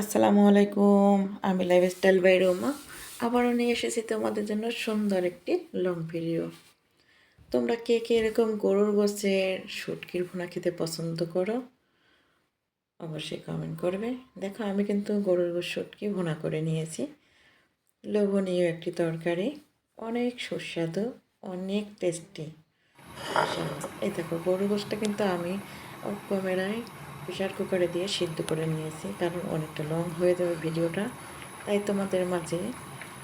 আসসালামু আলাইকুম, আমি লাইফস্টাইল বাই রোমা। আবারও নিয়ে এসেছি তোমাদের জন্য সুন্দর একটি লং ভিডিও তোমরা কে কে এরকম গরুর গোছের শুটকির ভুনা খেতে পছন্দ করো? অবশ্যই কমেন্ট করবে। দেখো, আমি কিন্তু গরুর গোশ শুটকি ভুনা করে নিয়েছি। লোভনীয় একটি তরকারি। অনেক সুস্বাদু, অনেক টেস্টি এই দেখো, গরুর গোশটা কিন্তু আমি ক্যামেরায় প্রেশার কুকারে দিয়ে সিদ্ধ করে নিয়েছি, কারণ অনেকটা লং হয়ে যাবে ভিডিওটা। তাই তোমাদের মাঝে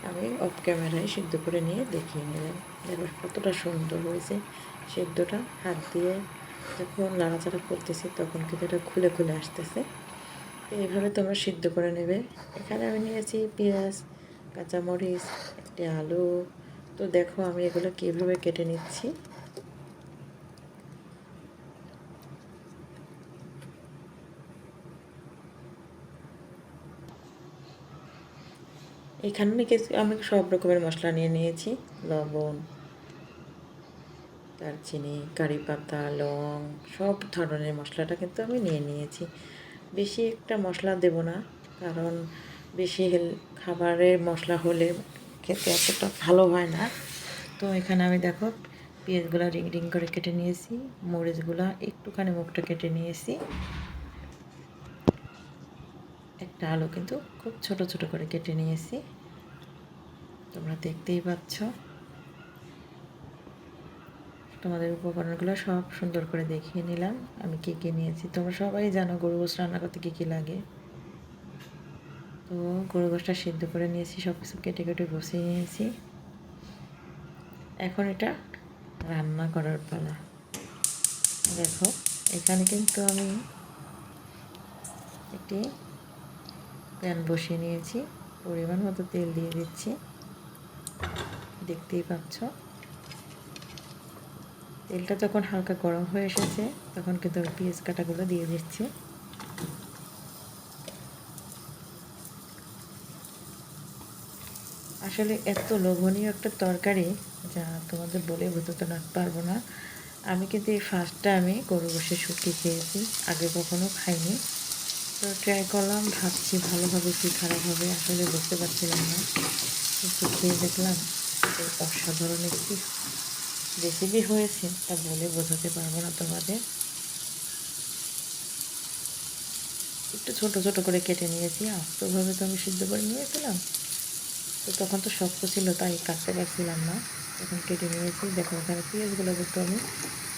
আমি অফ ক্যামেরায় সিদ্ধ করে নিয়ে দেখিয়ে নিলাম দেখো কতটা সুন্দর হয়েছে সিদ্ধটা। হাত দিয়ে যখন নাড়াচাড়া করতেছি তখন কিন্তু এটা খুলে খুলে আসতেছে। এইভাবে তোমরা সিদ্ধ করে নেবে। এখানে আমি নিয়েছি পেঁয়াজ, কাঁচামরিচ, একটি আলু। তো দেখো আমি এগুলো কীভাবে কেটে নিচ্ছি। এখানে নাকি আমি সব রকমের মশলা নিয়ে নিয়েছি। লবণ, দারচিনি কারি পাতা লং, সব ধরনের মশলাটা কিন্তু আমি নিয়ে নিয়েছি। বেশি একটা মশলা দেব না, কারণ বেশি হেল, খাবারের মশলা হলে খেতে এতটা ভালো হয় না। তো এখানে আমি দেখো, পেঁয়াজগুলো রিং রিং করে কেটে নিয়েছি, মরিচগুলো একটুখানি মুখটা কেটে নিয়েছি। একটা আলু কিন্তু খুব ছোট ছোট করে কেটে নিয়েছি। তোমরা দেখতেই পাচ্ছ। তোমাদের উপকরণগুলো সব সুন্দর করে দেখিয়ে নিলাম। আমি কী কী নিয়েছি? তোমরা সবাই জানো গরু গোস রান্না করতে কী কী লাগে। তো গরু গোসটা সিদ্ধ করে নিয়েছি সব কিছু কেটে কেটে বসিয়ে নিয়েছি। এখন এটা রান্না করার পালা। দেখো, এখানে কিন্তু আমি একটি প্যান বসিয়ে নিয়েছি। পরিমাণ মতো তেল দিয়ে দিচ্ছি। দেখতেই পাচ্ছ। তেলটা যখন হালকা গরম হয়ে এসেছে, তখন কিন্তু পেঁয়াজ কাটাগুলো দিয়ে দিচ্ছি। আসলে এত লোভনীয় একটা তরকারি, যা তোমাদের বলে বোঝাতে না পারব না। আমি কিন্তু এই ফার্স্টটা আমি গরু বসে শুকিয়ে খেয়েছি, আগে কখনো খাইনি। তো ট্রাই করলাম, ভাবছি ভালোভাবে কি খারাপ হবে, আসলে বুঝতে পারছিলাম না। কিন্তু খেয়ে দেখলাম। অসাধারণ একটি রেসিপি হয়েছে, তা বলে বোঝাতে পারব না তোমাদের। একটু ছোট ছোট করে কেটে নিয়েছি, আস্তভাবে তো আমি সিদ্ধ করে নিয়েছিলাম। তো তখন তো শক্ত ছিল, তাই কাটতে পারছিলাম না। তখন কেটে নিয়েছি, দেখো এখানে পেঁয়াজগুলো কিন্তু আমি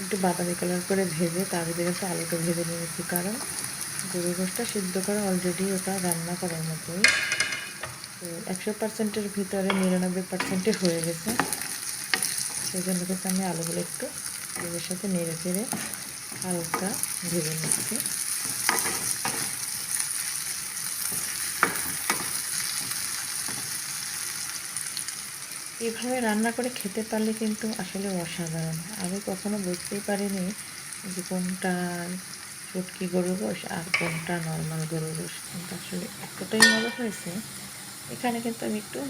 একটু বাদামি কালার করে ভেজে, তার ভিতরে একটু আলুটা ভেজে নিয়েছি, কারণ গরু গোষ্ঠটা সিদ্ধ করা অলরেডি ওটা রান্না করার মতোই। একশো পার্সেন্টের ভিতরে নিরানব্বই পার্সেন্টে হয়ে গেছে। সেই জন্য কিন্তু আমি আলুগুলো একটু তেলের সাথে নেড়ে চেড়ে হালকা ভেজে নিচ্ছি। এভাবে রান্না করে খেতে পারলে কিন্তু আসলে অসাধারণ। আমি কখনো বুঝতেই পারিনি যে কোনটা শুটকি গরুর গোশ আর কোনটা নর্মাল গরুর গোশ। কিন্তু আসলে এতটাই মজা হয়েছে এখানে কিন্তু আমি একটু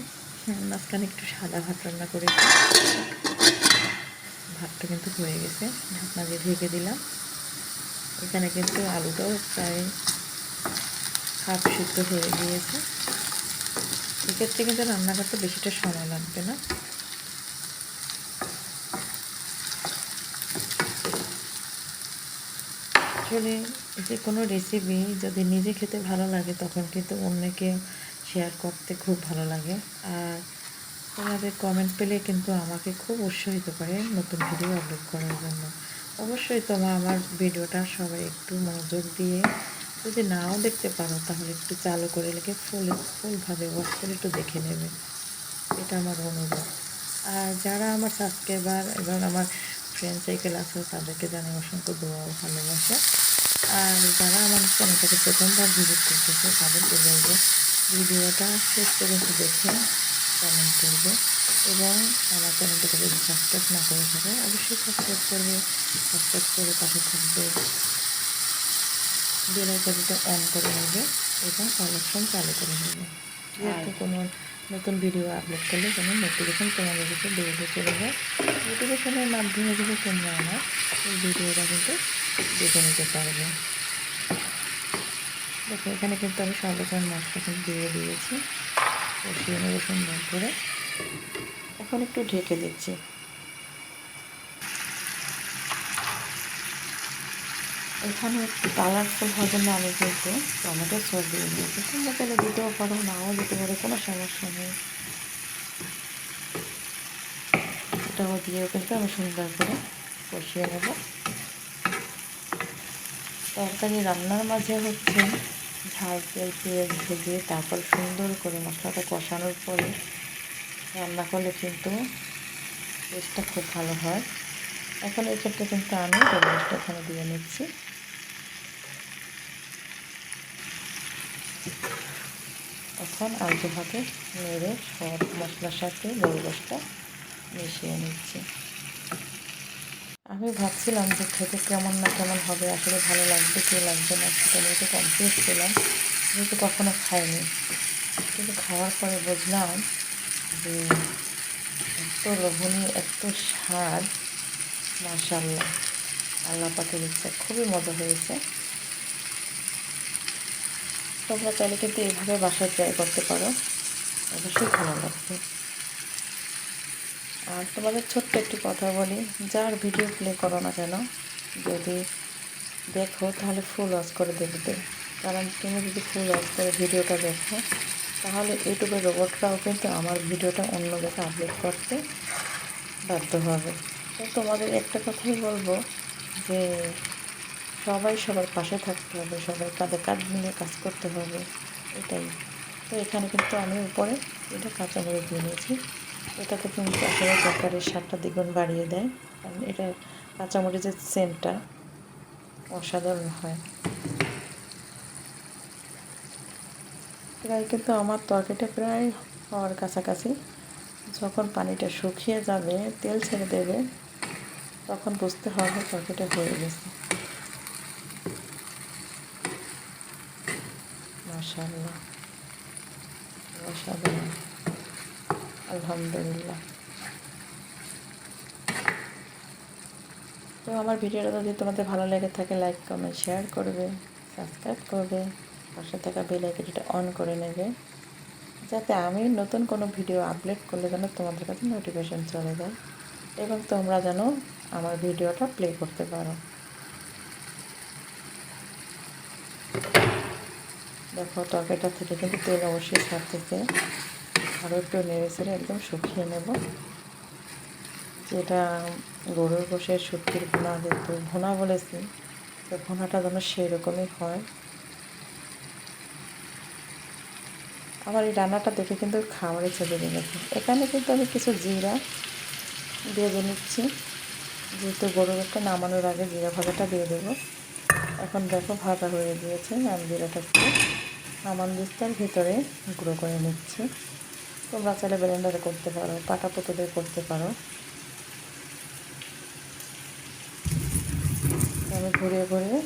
মাঝখানে একটু সাদা ভাত রান্না করেছি। ভাতটা কিন্তু হয়ে গেছে, ঢাকনা দিয়ে ঢেকে দিলাম। এখানে কিন্তু আলুটাও প্রায় হাফ সিদ্ধ হয়ে গিয়েছে। এক্ষেত্রে কিন্তু রান্না করতে বেশিটা সময় লাগবে না। আসলে যে কোনো রেসিপি যদি নিজে খেতে ভালো লাগে, তখন কিন্তু অন্যকে শেয়ার করতে খুব ভালো লাগে। আর তোমাদের কমেন্ট পেলে কিন্তু আমাকে খুব উৎসাহিত করে নতুন ভিডিও আপলোড করার জন্য। অবশ্যই তোমার আমার ভিডিওটা সবাই একটু মনোযোগ দিয়ে যদি নাও দেখতে পারো, তাহলে একটু চালু করে লেগে ফুল ফুলভাবে ওয়াশ করে একটু দেখে নেবে। এটা আমার অনুরোধ। আর যারা আমার সাবস্ক্রাইবার এবং আমার ফ্রেন্ড সাইকেল আছে, তাদেরকে জানাই অসংখ্য দোয়া ভালোবাসা। আর যারা আমার চ্যানেলটাকে প্রথমবার ভিজিট করতেছে, তাদেরকে বলব ভিডিওটা শেষ পর্যন্ত দেখে কমেন্ট করবে এবং আমার চ্যানেলটাকে যদি সাবস্ক্রাইব না করে থাকে অবশ্যই সাবস্ক্রাইব করবে। সাবস্ক্রাইব করে পাশে থাকবে বেল আইকনটা অন করে নেবে এবং কালেকশন চালু করে নেবে। ঠিক কোনো নতুন ভিডিও আপলোড করলে কোনো নোটিফিকেশন তোমাদের কাছে দৌড়ে চলে যায়। নোটিফিকেশনের মাধ্যমে কিন্তু তোমরা আমার ভিডিওটা কিন্তু দেখে নিতে পারবে। দেখো, এখানে কিন্তু আমি সর্বপ্রথম মাছটা কিন্তু দিয়ে দিয়েছি। কষিয়ে নেব সুন্দর করে। এখন একটু ঢেকে দিচ্ছি। এখানে একটু কালারফুল হওয়ার জন্য আমি কিন্তু টমেটো সস দিয়ে দিয়েছি। তোমরা তাহলে দিতেও পারো, নাও দিতে পারো, কোনো সমস্যা নেই। এটাও দিয়েও কিন্তু আমি সুন্দর করে কষিয়ে নেব। তরকারি রান্নার মাঝে হচ্ছে ঝাল তেল পেঁয়াজ ভেজে তারপর সুন্দর করে মশলাটা কষানোর পরে রান্না করলে কিন্তু টেস্টটা খুব ভালো হয়। এখন এই ক্ষেত্রে কিন্তু আমি গোলমরিচটা এখানে দিয়ে নিচ্ছি। এখন আলুভাবে নেড়ে সব মশলার সাথে গোলমরিচটা মিশিয়ে নিচ্ছি। আমি ভাবছিলাম যে খেতে কেমন না কেমন হবে, আসলে ভালো লাগবে, কি লাগবে না সেটা নিয়ে তো কনফিউজ ছিলাম, যেহেতু কখনো খাইনি। কিন্তু খাওয়ার পরে বুঝলাম যে এত লোভনীয় এত স্বাদ মাশাল্লাহ আল্লাহ পাকের ইচ্ছা, খুবই মজা হয়েছে। তোমরা চাইলে কিন্তু এইভাবে বাসায় ট্রাই করতে পারো, অবশ্যই ভালো লাগবে। আর তোমাদের ছোট্ট একটি কথা বলি, যার ভিডিও প্লে করো না কেন, যদি দেখো তাহলে ফুল ওয়াচ করে দেখবে। কারণ তুমি যদি ফুল ওয়াচ করে ভিডিওটা দেখো, তাহলে ইউটিউবের রোবটরাও কিন্তু আমার ভিডিওটা অন্য জায়গায় আপলোড করতে বাধ্য হবে। তো তোমাদের একটা কথাই বলব, যে সবাই সবার পাশে থাকতে হবে, সবাই কাঁধে কাঁধ মিলিয়ে কাজ করতে হবে, এটাই। তো এখানে কিন্তু আমি উপরে এটা কাঁচামরিচ দিয়ে নিয়েছি। এটাতে কিন্তু আসলে তরকারির স্বাদটা দ্বিগুণ বাড়িয়ে দেয়। কারণ এটা কাঁচামরিচের সেন্টটা অসাধারণ হয়। প্রায় কিন্তু আমার তরকারিটা প্রায় হওয়ার কাছাকাছি। যখন পানিটা শুকিয়ে যাবে, তেল ছেড়ে দেবে, তখন বুঝতে হবে তরকারিটা হয়ে গেছে। মাশাল্লাহ অসাধারণ। আলহামদুলিল্লাহ। তো আমার ভিডিওটা যদি তোমাদের ভালো লেগে থাকে লাইক কমেন্ট শেয়ার করবে সাবস্ক্রাইব করবে, পাশে থাকা বেল আইকনটা অন করে নেবে, যাতে আমি নতুন কোনো ভিডিও আপলোড করলে যেন তোমাদের কাছে নোটিফিকেশান চলে যায় এবং তোমরা যেন আমার ভিডিওটা প্লে করতে পারো। দেখো, তরকারিটা থেকে কিন্তু তেল অবশ্যই ছাড়তেছে। আরও একটু নেড়ে ছেড়ে একদম শুকিয়ে নেব। যেটা গরুর বসে শুটকির ভুনা যেহেতু, ভুনা বলেছি, তো ভুনাটা যেন সেই রকমই হয়। আমার এই রান্নাটা দেখে কিন্তু খাবারে চলে গেছে। এখানে কিন্তু আমি কিছু জিরা ভেজে নিচ্ছি। যেহেতু গরুর একটা নামানোর আগে জিরা ভাজাটা দিয়ে দেবো। এখন দেখো ভাজা হয়ে গিয়েছে, আমি জিরাটাকে নামান দিস্তার ভিতরে গুঁড়ো করে নিচ্ছি। তোমরা চাইলে ব্লেন্ডারে করতে পারো পাটা পুতুলে করতে পারো। আমি ঘুরিয়ে ঘুরিয়ে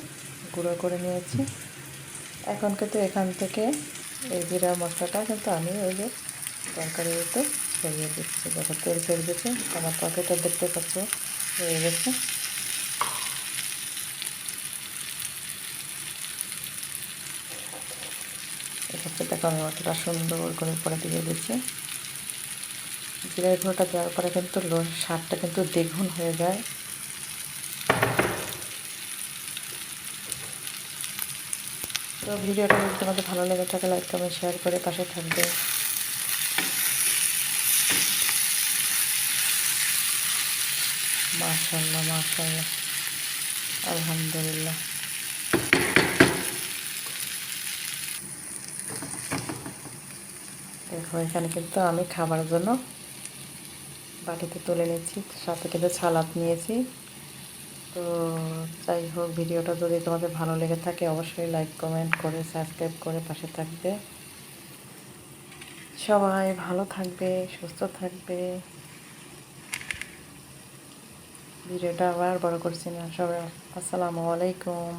গুঁড়ো করে নিয়েছি। এখন কিন্তু এখান থেকে এই জিরা মশলাটা কিন্তু আমি ওই যে একটু ছড়িয়ে দিচ্ছি। যখন তেল ছেড়ে দিচ্ছে আমার তরকারিটা দেখতে পাচ্ছ, হয়ে গেছে। এক্ষেত্রে দেখো আমি অতটা সুন্দর করে পরে দিয়ে দিচ্ছি। জিরার গুঁড়োটা দেওয়ার পরে কিন্তু স্বাদটা কিন্তু দ্বিগুণ হয়ে যায়। তো ভিডিওটা যদি তোমাদের ভালো লেগে থাকে লাইক কমেন্ট শেয়ার করে পাশে থাকবে। মাশাল্লাহ মাশাল্লাহ আলহামদুলিল্লাহ। দেখো, এখানে কিন্তু আমি খাবার জন্য বাটিতে তুলে নিচ্ছি, সাথে কিন্তু সালাদ নিয়েছি। তো যাই হোক, ভিডিওটা যদি তোমাদের ভালো লেগে থাকে, অবশ্যই লাইক কমেন্ট করে সাবস্ক্রাইব করে পাশে থাকবে। সবাই ভালো থাকবে, সুস্থ থাকবে। ভিডিওটা আবার বড় করছি না, সবাই আসসালামু আলাইকুম।